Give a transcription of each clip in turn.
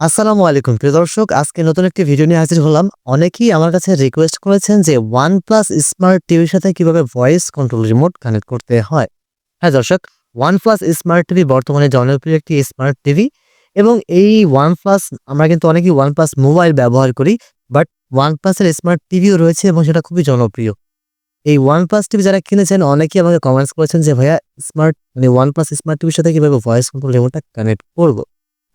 আসসালামু আলাইকুম, প্রিয় দর্শক, আজকে নতুন একটি ভিডিও নিয়ে হাজির হলাম। অনেকেই আমার কাছে রিকোয়েস্ট করেছেন যে ওয়ান প্লাস স্মার্ট টিভির সাথে কীভাবে ভয়েস কন্ট্রোল রিমোট কানেক্ট করতে হয়। হ্যাঁ দর্শক ওয়ান প্লাস স্মার্ট টিভি বর্তমানে জনপ্রিয় একটি স্মার্ট টিভি এবং এই ওয়ান প্লাস আমরা কিন্তু অনেকেই ওয়ান প্লাস মোবাইল ব্যবহার করি বাট ওয়ান প্লাসের স্মার্ট টিভিও রয়েছে এবং সেটা খুবই জনপ্রিয়। এই ওয়ান প্লাস টিভি যারা কিনেছেন, অনেকেই আমাকে কমেন্টস করেছেন যে, ভাইয়া স্মার্ট মানে ওয়ান প্লাস স্মার্ট টিভির সাথে কীভাবে ভয়েস কন্ট্রোল রিমোটটা কানেক্ট করব?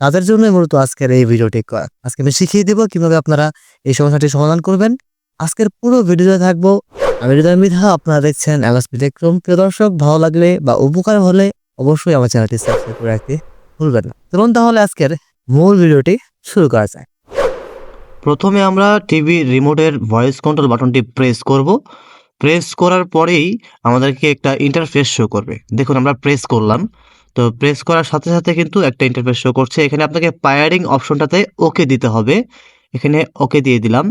তাদের জন্য মূলত আজকের এই ভিডিওটি করা আজকে আমি শিখিয়ে দেবো কীভাবে আপনারা এই সমস্যাটি সমাধান করবেন। আজকের পুরো ভিডিওতে থাকব আমি হৃদয় মিধা, আপনারা দেখছেন অ্যাগাস বিক্রম প্রিয় দর্শক, ভালো লাগলে বা উপকার হলে অবশ্যই আমার চ্যানেলটি সাবস্ক্রাইব করে রাখতে ভুলবেন না। চলুন তাহলে আজকের মূল ভিডিওটি শুরু করা যায় প্রথমে আমরা টিভি রিমোটের ভয়েস কন্ট্রোল বাটনটি প্রেস করব। প্রেস করার পরেই আমাদেরকে একটা ইন্টারফেস শো করবে। দেখুন, আমরা প্রেস করলাম। তো প্রেস করার সাথে সাথে কিন্তু একটা ইন্টারফেস শো করছে। এখানে আপনাকে পায়ারিং অপশনটাতে ওকে দিতে হবে। এখানে ওকে দিয়ে দিলাম।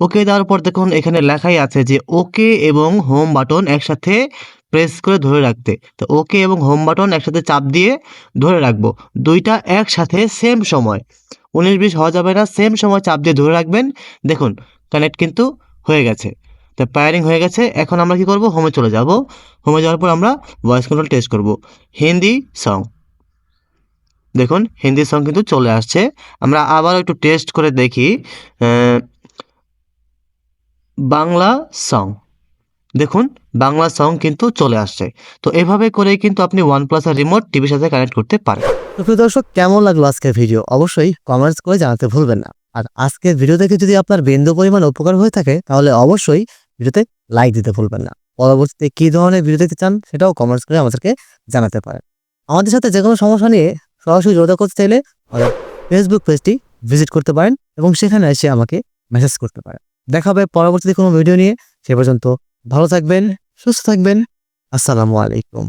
ওকে দেওয়ার পর দেখুন, এখানে লেখাই আছে যে ওকে এবং হোম বাটন একসাথে প্রেস করে ধরে রাখতে। তো ওকে এবং হোম বাটন একসাথে চাপ দিয়ে ধরে রাখব। দুইটা একসাথে সেম সময়। উনিশ বিশ হওয়া যাবে না সেম সময় চাপ দিয়ে ধরে রাখবেন। দেখুন কানেক্ট কিন্তু হয়ে গেছে। তো পায়ারিং হয়ে গেছে। এখন আমরা কি করব? হোমে চলে যাব। হোমে যাওয়ার পর আমরা ভয়েস কন্ট্রোল টেস্ট করব। হিন্দি সং দেখুন হিন্দি সং কিন্তু চলে আসছে। আমরা আবার একটু টেস্ট করে দেখি। বাংলা সং দেখুন, বাংলা সং কিন্তু চলে আসছে। তো এভাবে করেই কিন্তু আপনি ওয়ান প্লাসের রিমোট টিভির সাথে কানেক্ট করতে পারেন। তো প্রিয় দর্শক, কেমন লাগল আজকের ভিডিও অবশ্যই কমেন্টস করে জানাতে ভুলবেন না। আর আজকের ভিডিও থেকে যদি আপনার বিন্দু পরিমাণ উপকার হয়ে থাকে, তাহলে অবশ্যই ভিডিওতে লাইক দিতে ভুলবেন না। পরবর্তীতে কী ধরনের ভিডিও দেখতে চান সেটাও কমেন্টস করে আমাদেরকে জানাতে পারেন। আমাদের সাথে যে কোনো সমস্যা নিয়ে সরাসরি যোগাযোগ করতে চাইলে আমাদের ফেসবুক পেজটি ভিজিট করতে পারেন এবং সেখানে এসে আমাকে মেসেজ করতে পারেন। দেখা হবে পরবর্তীতে কোনো ভিডিও নিয়ে। সে পর্যন্ত ভালো থাকবেন, সুস্থ থাকবেন। আসসালামু আলাইকুম।